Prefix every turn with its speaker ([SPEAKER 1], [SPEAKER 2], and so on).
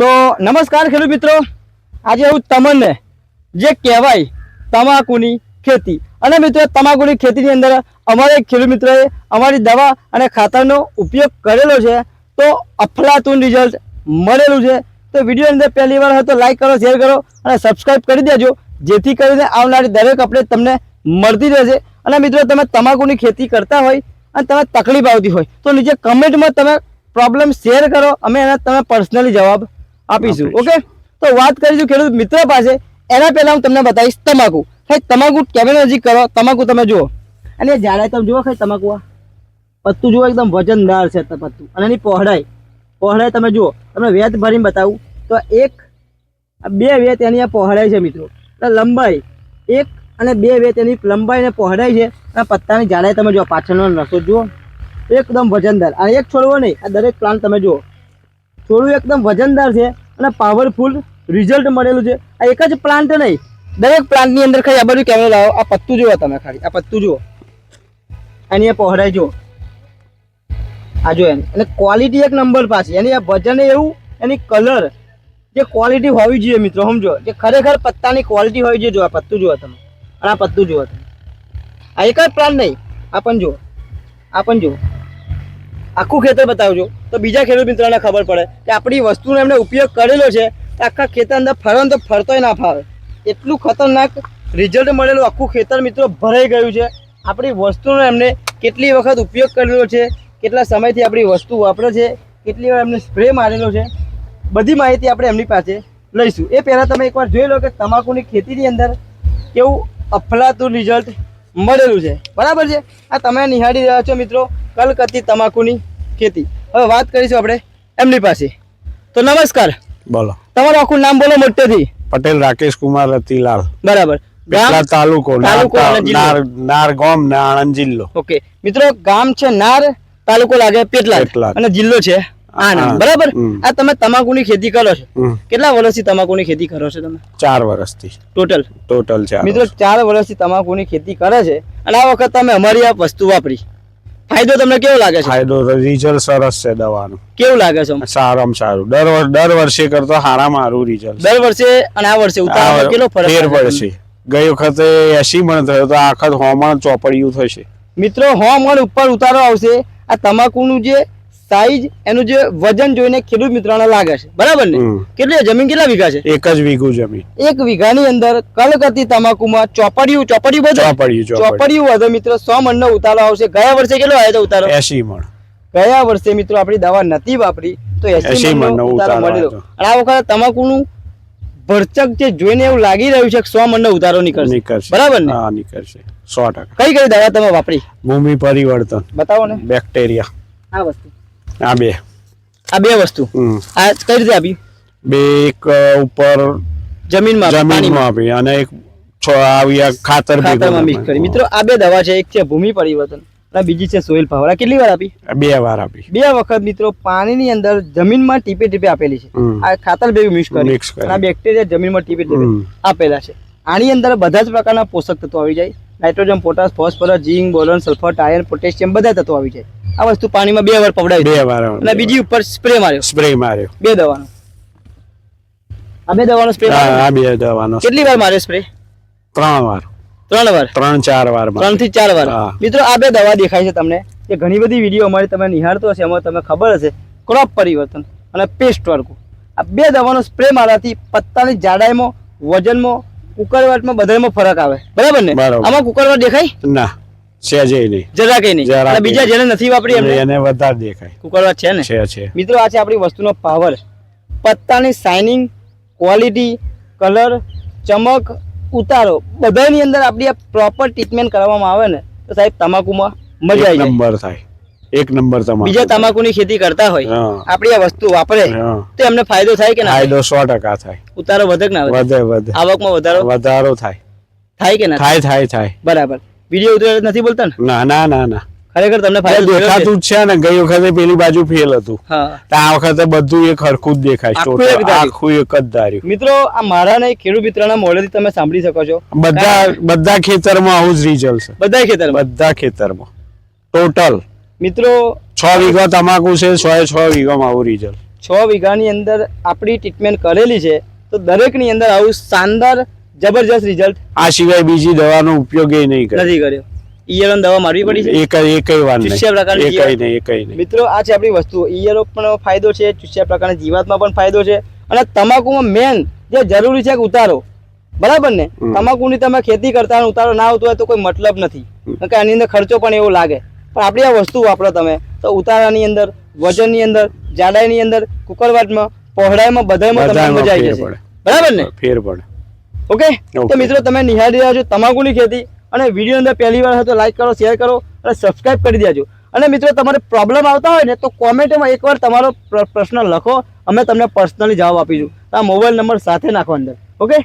[SPEAKER 1] તો નમસ્કાર ખેડૂત મિત્રો. આજે હું તમને જે કહેવાય તમાકુની ખેતી. અને મિત્રો, તમાકુની ખેતીની અંદર અમારે ખેડૂત મિત્રોએ અમારી દવા અને ખાતરનો ઉપયોગ કરેલો છે. તો અફલાતું રિઝલ્ટ મળેલું છે. તો વીડિયો અંદર પહેલી વાર હોય તો લાઈક કરો શેર કરો અને સબસ્ક્રાઈબ કરી દેજો. જેથી કરીને આવનારી દરેક અપડેટ તમને મળતી રહેશે. અને મિત્રો, તમે તમાકુની ખેતી કરતા હોય અને તમે તકલીફ આવતી હોય, તો નીચે કમેન્ટમાં તમે પ્રોબ્લેમ શેર કરો. અમે એના તમે પર્સનલી જવાબ આપીશું ઓકે તો વાત કરીશું ખેડૂત મિત્ર પાસે. એના પહેલા હું તમને બતાવીશ તમાકુ. ખાઈ તમાકુ કેમેરા નજીક કરો. તમાકુ તમે જુઓ. અને જાડાઈ તમે જુઓ ખાઈ તમાકુ આ. પત્તું જુઓ એકદમ વજનદાર છે પત્તું. અને એની પહોળાઈ. પહોળાઈ તમે જુઓ. તમને વેત ભરીને બતાવું. તો એક બે વેત એની આ પહોળાઈ છે મિત્રો. લંબાઈ. એક અને બે વેત એની લંબાઈ અને પહોળાઈ છે. અને પત્તાની જાડાઈ તમે જુઓ. પાછળનો નસો જુઓ. એકદમ વજનદાર. અને એક છોડવો નહીં. આ દરેક પ્લાન્ટ તમે જુઓ. છોડવું એકદમ વજનદાર છે અને પાવરફુલ રિઝલ્ટ મળેલું છે. આ એક જ પ્લાન્ટ નહીં, દરેક પ્લાન્ટની અંદર ખાલી આ બાજુ કેમેરો લાવો, આ પત્તું જુઓ તમે ખાલી, આ પત્તું જુઓ. એની પહોળાઈ જુઓ. આ જો એની. અને ક્વોલિટી એક નંબર પાસે એની આ વજન એવું, એની કલર જે ક્વોલિટી હોવી જોઈએ મિત્રો, સમજો. જે ખરેખર પત્તાની ક્વોલિટી હોવી જોઈએ જો આ પત્તું જુઓ તમે. અને આ પત્તું જુઓ તમે. આ એક જ પ્લાન્ટ નહીં, આ પણ જુઓ. આ પણ જુઓ. આખું ખેતર બતાવજો. તો બીજા ખેડૂત મિત્રોને ખબર પડે કે આપણી વસ્તુનો એમને ઉપયોગ કરેલો છે તો આખા ખેતર અંદર ફરો તો ફરતોય ના ફાવે. એટલું ખતરનાક રિઝલ્ટ મળેલું આખું ખેતર મિત્રો ભરાઈ ગયું છે. આપણી વસ્તુનો એમને કેટલી વખત ઉપયોગ કરેલો છે, કેટલા સમયથી આપણી વસ્તુ વાપરે છે, કેટલી વાર એમને સ્પ્રે મારેલો છે, બધી માહિતી આપણે એમની પાસે લઈશું. એ પહેલાં તમે એકવાર જોઈ લો કે તમાકુની ખેતીની અંદર કેવું અફલાતું રિઝલ્ટ મળેલું છે. બરાબર છે? આ તમે નિહાળી રહ્યા છો મિત્રો કલકત્તી તમાકુની. ખેતી. હવે વાત કરીશું આપણે એમની પાસે. તો નમસ્કાર.
[SPEAKER 2] બોલો.
[SPEAKER 1] તમારું આખું નામ બોલો મોટેથી.
[SPEAKER 2] પટેલ રાકેશ કુમાર રતિલાલ
[SPEAKER 1] બરાબર.
[SPEAKER 2] પેટલા તાલુકો? નાર ગામ ને આણંદ જિલ્લો.
[SPEAKER 1] ઓકે. મિત્રો ગામ છે નાર તાલુકો લાગે પેટલાદ. અને જિલ્લો છે આણંદ. બરાબર? આ તમે તમાકુની ખેતી કરો છો. કેટલા વર્ષથી તમાકુની ખેતી કરો છો તમે?
[SPEAKER 2] ચાર વર્ષથી.
[SPEAKER 1] ટોટલ
[SPEAKER 2] ટોટલ ચાર
[SPEAKER 1] મિત્રો
[SPEAKER 2] વર્ષ.
[SPEAKER 1] ચાર વર્ષથી તમાકુની ખેતી કરે છે. અને આ વખત તમે અમારી આ વસ્તુ વાપરી. ફાયદો તમને કેવો લાગે છે?
[SPEAKER 2] ફાયદો રિઝલ્ટ સરસ છે દવાનું.
[SPEAKER 1] કેવું લાગે છે?
[SPEAKER 2] સારામાં સારું. દર દર વર્ષે કરતો હારા મારું રિઝલ્ટ
[SPEAKER 1] દર વર્ષે અને આ વર્ષે ઉતારવામાં કેટલો ફરક
[SPEAKER 2] ફેર પડશે ગઈ વખતે એસી મણ થયો તો આ હોમણ ચોપડિયું થશે.
[SPEAKER 1] મિત્રો હોમણ ઉપર ઉતારો આવશે. આ તમાકુનું જે સાઈઝ એનું જે વજન જોઈને ખેડૂત મિત્રોને લાગે છે. બરાબર ને? કેટલી જમીન કેટલા વીઘા છે?
[SPEAKER 2] એક જ વીઘું જમીન.
[SPEAKER 1] એક વીઘાની અંદર કલકત્તી તમાકુમાં ચોપડિયું ચોપડિયું બધું?
[SPEAKER 2] ચોપડિયું
[SPEAKER 1] વધે મિત્રો સો મણનો ઉતારો આવશે. ગયા વર્ષે કેટલો આવ્યો હતો ઉતારો?
[SPEAKER 2] એસી મણ.
[SPEAKER 1] ગયા વર્ષે મિત્રો આપણી દવા નથી વાપરી તો 80
[SPEAKER 2] 80
[SPEAKER 1] મણનો ઉતારો
[SPEAKER 2] ઉતારો
[SPEAKER 1] અને આ વખતે તમાકુનું ભરચક જે જોઈને એવું લાગી રહ્યું છે કે સો મણનો ઉતારો નીકળશે. બરાબર ને?
[SPEAKER 2] હા નીકળશે. સો ટકા.
[SPEAKER 1] કઈ કઈ દવા તમે વાપરી?
[SPEAKER 2] ભૂમિ પરિવર્તન.
[SPEAKER 1] બતાવો ને.
[SPEAKER 2] બેક્ટેરિયા.
[SPEAKER 1] આ વસ્તુ.
[SPEAKER 2] આ બે.
[SPEAKER 1] આ બે વસ્તુ. આ કઈ રીતે આપી?
[SPEAKER 2] બે એક ઉપર
[SPEAKER 1] જમીનમાં
[SPEAKER 2] જમીનમાં આપી અને એક છ આવી ખાતર
[SPEAKER 1] ખાતરમાં મિક્સ કરી. મિત્રો આ બે દવા છે. એક છે ભૂમિ પરિવર્તન અને બીજી છે સોઇલ પાવર. કેટલી વાર આપી?
[SPEAKER 2] બે વાર આપી.
[SPEAKER 1] બે વખત મિત્રો પાણીની અંદર જમીનમાં ટીપે ટીપે આપેલી છે. આ ખાતર ભેગું મિક્સ કરી. આ બેક્ટેરિયા જમીનમાં ટીપે ટીપે આપેલા છે. આની અંદર બધા જ પ્રકારના પોષક તત્વો આવી જાય. Nitrogen potash phosphorus zinc boron sulphur iron potassium બધા તત્વો આવી જાય. આ વસ્તુ પાણીમાં બે વાર પવડાવી
[SPEAKER 2] બે વાર
[SPEAKER 1] અને બીજી ઉપર સ્પ્રે માર્યો.
[SPEAKER 2] સ્પ્રે માર્યો.
[SPEAKER 1] બે દવાનો. આ બે દવાનો સ્પ્રે
[SPEAKER 2] આ બે દવાનો.
[SPEAKER 1] કેટલી વાર માર્યો સ્પ્રે?
[SPEAKER 2] ત્રણ વાર.
[SPEAKER 1] ત્રણ વાર?
[SPEAKER 2] ત્રણ ચાર વાર
[SPEAKER 1] ત્રણથી ચાર વાર. મિત્રો આ બે દવા દેખાય છે તમને. કે ઘણી બધી વીડિયો અમારી તમે નિહાળતો હશે એમાં તમને ખબર હશે. ક્રોપ પરિવર્તન અને પેસ્ટ વર્કુ આ બે દવાનો સ્પ્રે મારવાથી પત્તાની જાડાઈમાં વજનમાં કુકરવાટમાં બધામાં ફરક આવે. બરાબર ને? આમાં કુકરવાટ દેખાય?
[SPEAKER 2] ના. નહીં.
[SPEAKER 1] જરા કઈ નહીં. બીજા જેને નથી વાપરી એમને
[SPEAKER 2] એને વધારે દેખાય.
[SPEAKER 1] કુકરવાટ છે ને?
[SPEAKER 2] છે છે.
[SPEAKER 1] મિત્રો આ છે આપણી વસ્તુનો પાવર. પત્તાની શાઇનિંગ ક્વોલિટી કલર ચમક ઉતારો બધાની અંદર આપણી આ પ્રોપર ટ્રીટમેન્ટ કરવામાં આવે ને તો સાહેબ તમાકુમાં મજા આવી જાય.
[SPEAKER 2] નંબર થાય. એક નંબર તમારો
[SPEAKER 1] બીજા તમાકુની ખેતી કરતા હોય. આપણી આ વસ્તુ વાપરે તો એમને ફાયદો થાય કે ના
[SPEAKER 2] ફાયદો સો ટકા થાય.
[SPEAKER 1] ઉતારો વધે કે ના વધે?
[SPEAKER 2] વધે
[SPEAKER 1] આવકમાં વધારો?
[SPEAKER 2] વધારો થાય.
[SPEAKER 1] થાય કે ના? થાય?
[SPEAKER 2] થાય થાય.
[SPEAKER 1] બરાબર. વીડિયો ઉતારે નથી બોલતા ને?
[SPEAKER 2] ના ના ના ના.
[SPEAKER 1] ખરેખર તમને ફાયદો
[SPEAKER 2] દેખાતું જ છે ને ગઈ વખતે પેલી બાજુ ફેલ હતું.
[SPEAKER 1] હા.
[SPEAKER 2] આ વખતે બધું એક હરખું જ દેખાય
[SPEAKER 1] આખું એક
[SPEAKER 2] જ ધાર્યું.
[SPEAKER 1] મિત્રો આ મારા ને ખેડૂત મિત્રના મોડેથી તમે સાંભળી શકો છો.
[SPEAKER 2] બધા બધા ખેતરમાં આવું જ રિઝલ્ટ છે.
[SPEAKER 1] બધા ખેતરમાં?
[SPEAKER 2] બધા ખેતરમાં. ટોટલ
[SPEAKER 1] મિત્રો
[SPEAKER 2] છ વીઘા તમાકુ છે છ એ છ વીઘામાં આવું રિઝલ્ટ
[SPEAKER 1] છ વીઘાની અંદર આપણી ટ્રીટમેન્ટ કરેલી છે તો દરેકની અંદર આવું શાનદાર જબરજસ્ત રિઝલ્ટ
[SPEAKER 2] આ સિવાય બીજી દવાનો ઉપયોગ એ નહીં કર્યો
[SPEAKER 1] નથી કર્યો. ઈયળો દવા મારવી પડી છે?
[SPEAKER 2] એક એકય વાર
[SPEAKER 1] ચૂસ્યા પ્રકારની
[SPEAKER 2] એકય. નહીં એકય નહીં.
[SPEAKER 1] મિત્રો આ છે આપણી વસ્તુ. ઈયળો પણ ફાયદો છે ચૂસ્યા પ્રકારની જીવાતમાં પણ ફાયદો છે. અને તમાકુમાં મેન જે જરૂરી છે કે ઉતારો. બરાબર ને? તમાકુની તમે ખેતી કરતા ઉતારો ના આવતો હોય તો કોઈ મતલબ નથી. કારણ કે આની અંદર ખર્ચો પણ એવો લાગે. પણ આપણી આ વસ્તુ વાપરો તમે. તો ઉતારાની અંદર વજનની અંદર જાડાઈની અંદર કુકરવાટમાં પહોળાઈમાં બધામાં તમને મજા આવી જશે. બરાબર ને?
[SPEAKER 2] ફેર પડે.
[SPEAKER 1] ઓકે? તો મિત્રો તમે નિહાળી રહ્યા છો તમાકુની ખેતી અને વીડિયો અંદર પહેલી વાર હોય તો લાઈક કરો શેર કરો અને સબસ્ક્રાઇબ કરી દેજો. અને મિત્રો તમારે પ્રોબ્લેમ આવતા હોય ને તો કોમેન્ટમાં એકવાર તમારો પ્રશ્ન લખો. અમે તમને પર્સનલી જવાબ આપીશું. આ મોબાઈલ નંબર સાથે નાખો અંદર. ઓકે?